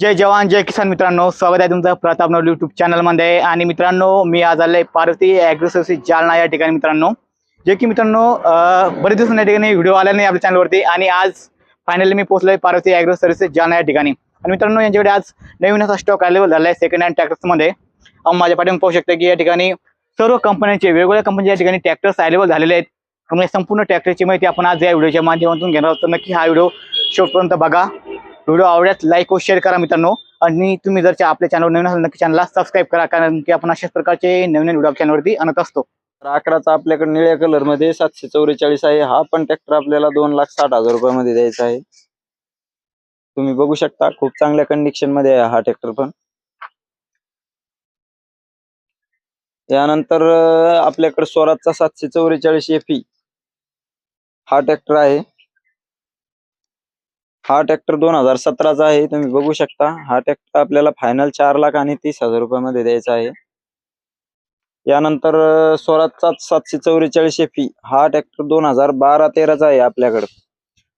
जय जवान जय किसान मित्रांनो. स्वागत आहे तुमचं प्रताप नवल युट्यूब चॅनलमध्ये आणि मित्रांनो मी आज आले पार्वती ॲग्रोसोसी जालना या ठिकाणी मित्रांनो. जे की मित्रांनो बरेच दिवस या ठिकाणी व्हिडिओ आला नाही आपल्या चॅनलवरती आणि आज फायनली मी पोहोचलोय पार्वती ॲग्रो सर्व्हिसेस जालना या ठिकाणी. आणि मित्रांनो यांच्याकडे आज नवीन असा स्टॉक अवेलेबल झाला आहे सेकंड हँड ट्रॅक्टर्समध्ये माझ्या पाठीमागे पाहू शकता की या ठिकाणी सर्व कंपन्यांचे वेगवेगळ्या कंपनीच्या या ठिकाणी ट्रॅक्टर्स अवेलेबल झालेले आहेत. त्यामुळे संपूर्ण ट्रॅक्टरची माहिती आपण आज या व्हिडिओच्या माध्यमातून घेणार आहोत. तर नक्की हा व्हिडिओ शेवटपर्यंत बघा. व्हिडिओ आवडल्यास लाईक व शेअर करा मित्रांनो. आणि तुम्ही जर आपल्या चॅनल नवीन असाल नक्की चॅनलला सबस्क्राईब करा कारण की आपण अशाच प्रकारचे नवीन नवीन व्हिडिओ चॅनलवरती आणत असतो. तर अकराचा आपल्याकडे निळ्या कलरमध्ये सातशे चौवेचाळीस आहे. हा पण ट्रॅक्टर आपल्याला दोन लाख साठ हजार रुपयामध्ये द्यायचा आहे. तुम्ही बघू शकता खूप चांगल्या कंडिशनमध्ये आहे हा ट्रॅक्टर पण. यानंतर आपल्याकडे स्वराजचा सातशे चौवेचाळीस एफी हा ट्रॅक्टर आहे. हा ट्रॅक्टर दोन हजार सतराचा आहे तुम्ही बघू शकता. हा ट्रॅक्टर आपल्याला फायनल चार लाख आणि तीस हजार रुपयामध्ये द्यायचा आहे. यानंतर अं, स्वराजचा सातशे चौवेचाळीस एफी हा ट्रॅक्टर दोन हजार बारा तेराचा आहे आपल्याकडं.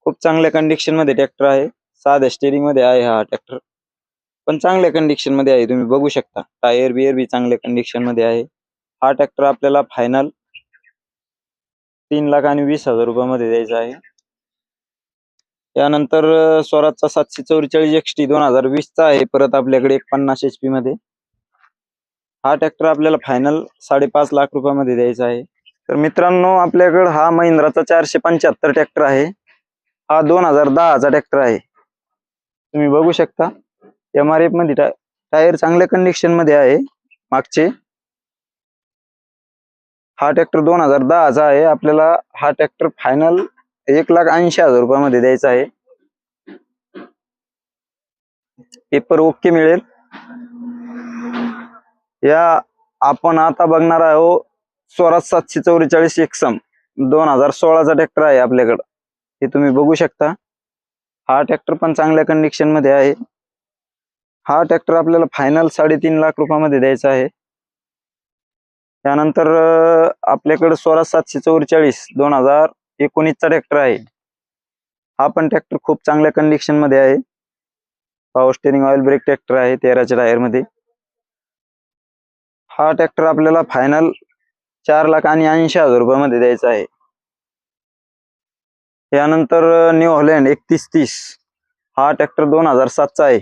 खूप चांगल्या कंडिशनमध्ये ट्रॅक्टर आहे. साध्या स्टेरिंगमध्ये आहे हा ट्रॅक्टर. पण चांगल्या कंडिशनमध्ये आहे तुम्ही बघू शकता. टायर बियर बी चांगल्या कंडिशनमध्ये आहे. हा ट्रॅक्टर आपल्याला फायनल तीन लाख आणि वीस हजार रुपयामध्ये द्यायचा आहे. यानंतर स्वराजचा सातशे चौवेचाळीस एक्सटी दोन हजार वीसचा आहे. परत आपल्याकडे एक पन्नास एच पी मध्ये. हा ट्रॅक्टर आपल्याला फायनल साडेपाच लाख रुपयामध्ये द्यायचा आहे. तर मित्रांनो आपल्याकडे हा महिंद्राचा चारशे पंच्याहत्तर ट्रॅक्टर आहे. हा दोन हजार दहाचा ट्रॅक्टर आहे. तुम्ही बघू शकता एम आर एफमध्ये टायर चांगल्या कंडिशनमध्ये आहे. मागचे. हा ट्रॅक्टर दोन हजार दहाचा आहे. आपल्याला हा ट्रॅक्टर फायनल एक लाख ऐंशी हजार रुपयामध्ये द्यायचा आहे. पेपर ओके मिळेल. या आपण आता बघणार आहो स्वराज सातशे चौवेचाळीस एक्सम दोन हजार सोळाचा ट्रॅक्टर आहे आपल्याकडं. हे तुम्ही बघू शकता. हा ट्रॅक्टर पण चांगल्या कंडिशनमध्ये आहे. हा ट्रॅक्टर आपल्याला फायनल साडेतीन लाख रुपयामध्ये द्यायचा आहे. त्यानंतर आपल्याकडं आपल्याकडे स्वराज सातशे चौवेचाळीस दोन हजार एकोणीसचा ट्रॅक्टर आहे. हा पण ट्रॅक्टर खूप चांगल्या कंडिशनमध्ये आहे. Power steering oil brake tractor आहे तेराच्या टायरमध्ये. हा ट्रॅक्टर आपल्याला फायनल चार लाख आणि ऐंशी हजार रुपयामध्ये द्यायचा आहे. यानंतर न्यू हॉलँड एकतीस तीस. हा ट्रॅक्टर दोन हजार सातचा आहे.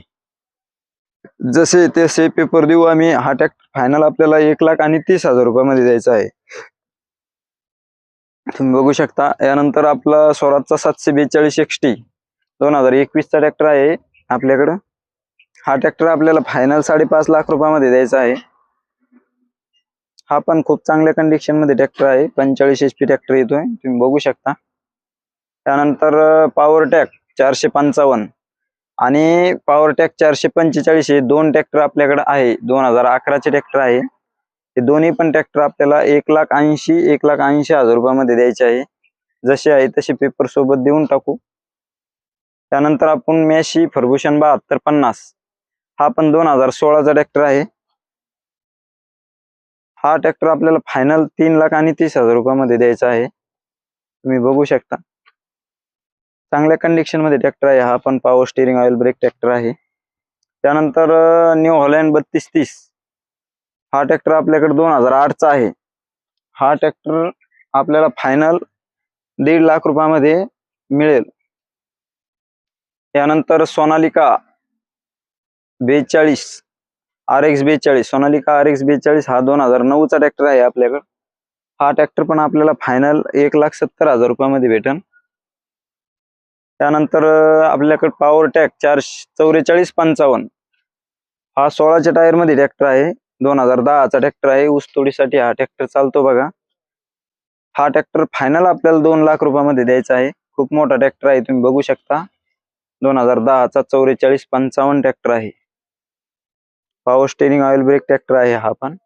जसे तसे पेपर देऊ आम्ही हा ट्रॅक्टर फायनल आपल्याला एक लाख आणि तीस हजार रुपयामध्ये द्यायचा आहे. तुम्ही बघू शकता यानंतर आपला स्वराजचा सातशे बेचाळीस एक्सटी दोन हजार एकवीसचा ट्रॅक्टर आहे आपल्याकडं. हा ट्रॅक्टर आपल्याला फायनल साडेपाच लाख रुपयामध्ये द्यायचा आहे. हा पण खूप चांगल्या कंडिशनमध्ये ट्रॅक्टर आहे पंचेचाळीस एच पी ट्रॅक्टर येतोय तुम्ही बघू शकता. त्यानंतर पॉवर टॅक चारशे पंचावन्न आणि पॉवर टॅक चारशे पंचेचाळीस हे दोन ट्रॅक्टर आपल्याकडे आहे दोन हजार अकराचे ट्रॅक्टर आहे. हे दोन्ही पण ट्रॅक्टर आपल्याला एक लाख ऐंशी एक लाख ऐंशी हजार रुपयामध्ये द्यायचे आहे. जसे आहे तसे पेपर सोबत देऊन टाकू. त्यानंतर आपण मॅशी फर्गुशन बहात्तर पन्नास. हा पण दोन हजार सोळाचा ट्रॅक्टर आहे. हा ट्रॅक्टर आपल्याला फायनल तीन लाख आणि तीस हजार रुपयामध्ये द्यायचा आहे. तुम्ही बघू शकता. चांगल्या कंडिशनमध्ये ट्रॅक्टर आहे. हा पण power steering oil brake tractor आहे. त्यानंतर न्यू हॉलँड बत्तीस तीस. हा ट्रॅक्टर आपल्याकडे दोन हजार आठचा आहे. हा ट्रॅक्टर आपल्याला फायनल दीड लाख रुपयामध्ये मिळेल. यानंतर सोनालिका बेचाळीस आर एक्स बेचाळीस सोनालिका आर एक्स बेचाळीस हा दोन हजार नऊचा ट्रॅक्टर आहे आपल्याकडं. हा ट्रॅक्टर पण आपल्याला फायनल एक लाख सत्तर हजार रुपयामध्ये भेटन त्यानंतर आपल्याकडे पॉवर टॅक चारशे चौवेचाळीस पंचावन्न हा सोळाच्या टायरमध्ये ट्रॅक्टर आहे. दोन हजार दहाचा ट्रॅक्टर आहे. ऊसतोडीसाठी हा ट्रॅक्टर चालतो बघा. हा ट्रॅक्टर फायनल आपल्याला दोन लाख रुपयामध्ये द्यायचा आहे. खूप मोठा ट्रॅक्टर आहे तुम्ही बघू शकता. दोन हजार दहाचा चौवेचाळीस पंचावन्न ट्रॅक्टर आहे. Power steering oil brake tractor आहे हा पण.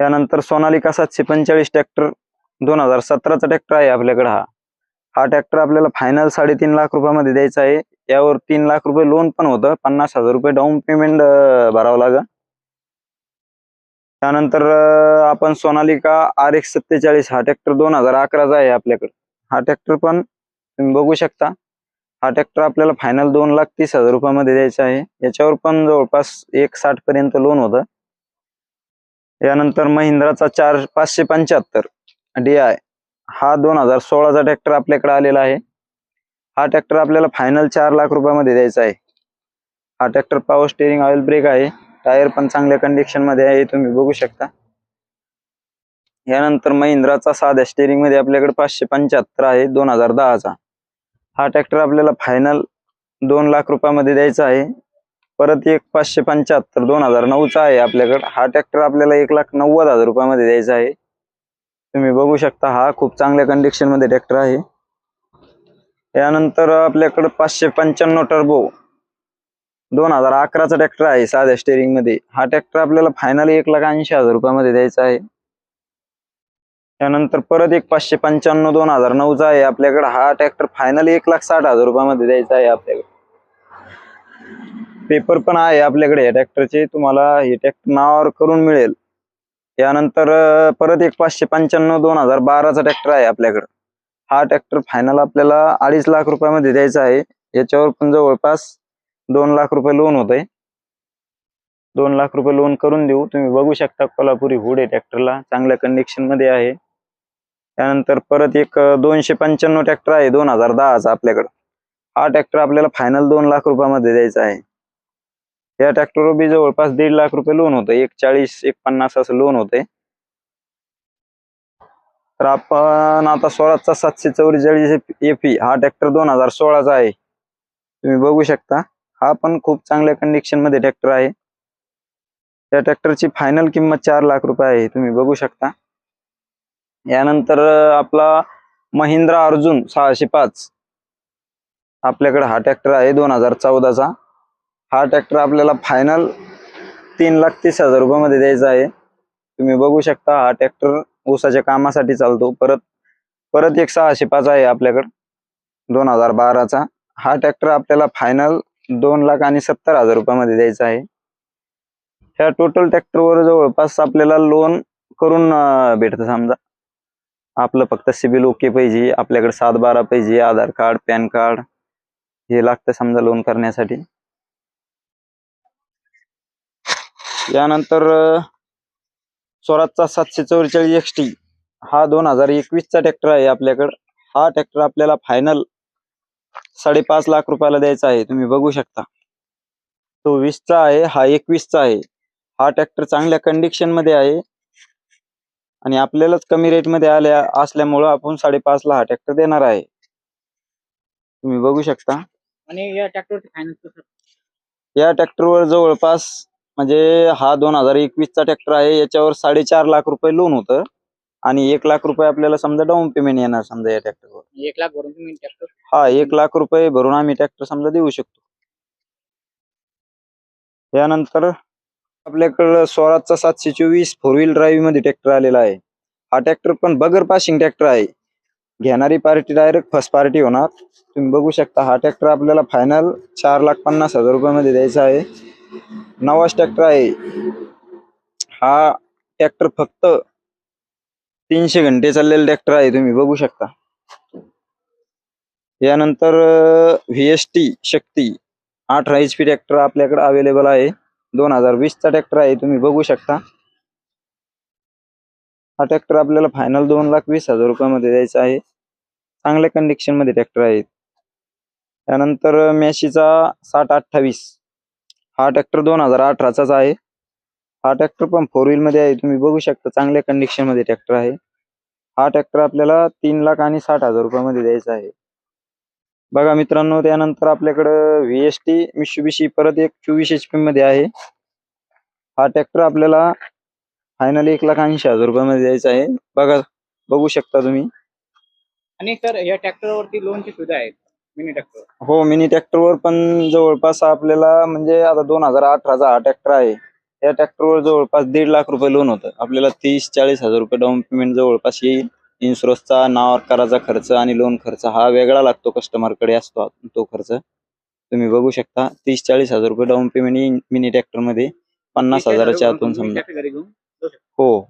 त्यानंतर सोनालिका सातशे पंचेचाळीस ट्रॅक्टर दोन हजार सतराचा ट्रॅक्टर आहे आपल्याकडे हा. हा ट्रॅक्टर आपल्याला फायनल साडेतीन लाख रुपयामध्ये द्यायचा आहे. यावर तीन लाख रुपये लोन पण होतं. पन्नास हजार रुपये डाऊन पेमेंट भरावं लागेल. त्यानंतर आपण सोनालिका आर एक्स सत्तेचाळीस हा ट्रॅक्टर दोन हजार अकराचा आहे आपल्याकडे. हा ट्रॅक्टर पण तुम्ही बघू शकता. हा ट्रॅक्टर आपल्याला फायनल दोन लाख तीस हजार रुपयामध्ये द्यायचा आहे. याच्यावर पण जवळपास एक साठ पर्यंत लोन होतं. यानंतर महिंद्राचा चार पाचशे पंच्याहत्तर डी आय हा दोन हजार सोळाचा ट्रॅक्टर आपल्याकडे आलेला आहे. हा ट्रॅक्टर आपल्याला फायनल चार लाख रुपयामध्ये द्यायचा आहे. हा tractor power steering oil brake आहे. टायर पण चांगल्या कंडिशनमध्ये आहे तुम्ही बघू शकता. यानंतर महिंद्राचा साध्या स्टेरिंगमध्ये आपल्याकडे पाचशे पंच्याहत्तर आहे दोन हजार दहाचा. हा ट्रॅक्टर आपल्याला फायनल दोन लाख रुपयामध्ये द्यायचा आहे. परत एक पाचशे पंच्याहत्तर दोन हजार नऊचा आहे आपल्याकडं. हा ट्रॅक्टर आपल्याला एक लाख नव्वद हजार रुपयामध्ये द्यायचा आहे. तुम्ही बघू शकता हा खूप चांगल्या कंडिशनमध्ये ट्रॅक्टर आहे. यानंतर आपल्याकडं पाचशे पंच्याण्णव टर्बो दोन हजार अकराचा ट्रॅक्टर आहे साध्या स्टेरिंगमध्ये. हा ट्रॅक्टर आपल्याला फायनल एक लाख ऐंशी हजार रुपयामध्ये द्यायचा आहे. त्यानंतर परत एक पाचशे पंच्याण्णव दोन हजार नऊचा आहे आपल्याकडे. हा ट्रॅक्टर फायनल एक लाख साठ हजार रुपयामध्ये द्यायचा आहे आपल्याकडे. पेपर पण आहे आपल्याकडे या ट्रॅक्टरचे तुम्हाला हे ट्रॅक्टर नावावर करून मिळेल. यानंतर परत एक पाचशे पंच्याण्णव दोन हजार बाराचा ट्रॅक्टर आहे आपल्याकडे. हा ट्रॅक्टर फायनल आपल्याला अडीच लाख रुपयामध्ये द्यायचा आहे. याच्यावर पण जवळपास दोन लाख रुपये लोन होत आहे दोन लाख रुपये लोन करून देऊ. तुम्ही बघू शकता कोल्हापुरी हुड आहे ट्रॅक्टरला चांगल्या कंडिशनमध्ये आहे. त्यानंतर परत एक दोनशे पंच्याण्णव ट्रॅक्टर आहे. दोन हजार दहाचा आपल्याकडं. हा ट्रॅक्टर आपल्याला फायनल दोन लाख रुपयामध्ये द्यायचा आहे. या ट्रॅक्टरवर बी जवळपास दीड लाख रुपये लोन होतं एक चाळीस एक पन्नास असं लोन होतंय. तर आपण आता सोळाचा सातशे चौवेचाळीस एफ हा ट्रॅक्टर दोन हजार सोळाचा आहे. तुम्ही बघू शकता. हा पण खूप चांगल्या कंडिशनमध्ये ट्रॅक्टर आहे. त्या ट्रॅक्टरची फायनल किंमत चार लाख रुपये आहे तुम्ही बघू शकता. यानंतर आपला महिंद्रा अर्जुन सहाशे पाच. आपल्याकडे हा ट्रॅक्टर आहे दोन हजार चौदाचा. हा ट्रॅक्टर आपल्याला फायनल तीन लाख तीस हजार रुपयामध्ये द्यायचा आहे. तुम्ही बघू शकता हा ट्रॅक्टर ऊसाच्या कामासाठी चालतो. परत परत एक सहाशे पाच आहे आपल्याकडे दोन हजार बाराचा. हा ट्रॅक्टर आपल्याला फायनल दोन लाख आणि सत्तर हजार रुपयामध्ये द्यायचा आहे. ह्या टोटल ट्रॅक्टरवर जवळपास आपल्याला लोन करून भेटतं समजा. आपलं फक्त सिबिल ओके पाहिजे आपल्याकडे सात बारा पाहिजे आधार कार्ड पॅन कार्ड हे लागतं समजा लोन करण्यासाठी. यानंतर अं, स्वराजचा सातशे चौवेचाळीस एक्स टी हा दोन हजार एकवीसचा ट्रॅक्टर आहे आपल्याकडं. हा ट्रॅक्टर आपल्याला फायनल साडेपाच लाख रुपयाला द्यायचा आहे. तुम्ही बघू शकता. तो वीसचा आहे हा एकवीसचा आहे. हा ट्रॅक्टर चांगल्या कंडिशनमध्ये आहे. आणि आपल्यालाच कमी रेटमध्ये आल्या असल्यामुळं आपण साडेपाच ला हा ट्रॅक्टर देणार आहे. तुम्ही बघू शकता. आणि या ट्रॅक्टरची फायनान्स या ट्रॅक्टरवर जवळपास म्हणजे हा दोन हजार एकवीसचा ट्रॅक्टर आहे. याच्यावर साडेचार लाख रुपये लोन होतं. आणि एक लाख रुपये आपल्याला समजा डाऊन पेमेंट येणार समजा या ट्रॅक्टरवर एक लाख भरून तुम्ही ट्रॅक्टर हा एक लाख रुपये भरून आम्ही ट्रॅक्टर समजा देऊ शकतो. यानंतर आपल्याकडं स्वराजचा सातशे चोवीस फोर व्हील ड्राईव्हमध्ये ट्रॅक्टर आलेला आहे. हा ट्रॅक्टर पण बगर पासिंग ट्रॅक्टर आहे. घेणारी पार्टी डायरेक्ट फर्स्ट पार्टी होणार. तुम्ही बघू शकता हा ट्रॅक्टर आपल्याला फायनल चार लाख पन्नास हजार रुपयामध्ये द्यायचा आहे. नवाच ट्रॅक्टर आहे. हा ट्रॅक्टर फक्त तीनशे घंटे चाललेला ट्रॅक्टर आहे तुम्ही बघू शकता. यानंतर व्ही एस टी शक्ती अठरा एच पी ट्रॅक्टर आपल्याकडे अवेलेबल आहे. दोन हजार वीसचा ट्रॅक्टर आहे तुम्ही बघू शकता. हा ट्रॅक्टर आपल्याला फायनल दोन लाख वीस हजार रुपयामध्ये द्यायचा आहे. चांगल्या कंडिशनमध्ये ट्रॅक्टर आहेत त्यानंतर मॅशीचा साठ अठ्ठावीस. हा ट्रॅक्टर दोन हजार अठराचाच आहे. हा ट्रॅक्टर पण फोर व्हील मध्ये आहे. तुम्ही बघू शकता चांगल्या कंडिशनमध्ये ट्रॅक्टर आहे. हा ट्रॅक्टर आपल्याला तीन लाख आणि साठ हजार रुपयामध्ये द्यायचा आहे. बघा मित्रांनो त्यानंतर आपल्याकडं व्ही एस टी मिशुबिशी परत एक चोवीस एच पी मध्ये आहे. हा ट्रॅक्टर आपल्याला फायनल एक लाख ऐंशी हजार रुपयामध्ये द्यायचा आहे. बघा बघू शकता तुम्ही. आणि सर या ट्रॅक्टरवरती लोनची सुविधा आहे. मिनी ट्रॅक्टर हो मिनी ट्रॅक्टरवर पण जवळपास आपल्याला म्हणजे आता दोन हजार अठराचा हा ट्रॅक्टर आहे. या ट्रॅक्टरवर जवळपास दीड लाख रुपये लोन होतं. आपल्याला तीस चाळीस हजार रुपये डाऊन पेमेंट जवळपास येईल. इन्शुरन्सचा नावावर करायचा खर्च आणि लोन खर्च हा वेगळा लागतो कस्टमरकडे असतो तो खर्च. तुम्ही बघू शकता तीस चाळीस हजार रुपये डाऊन पेमेंट येईल मिनी ट्रॅक्टरमध्ये. पन्नास हजाराच्या आतून समजा. हो.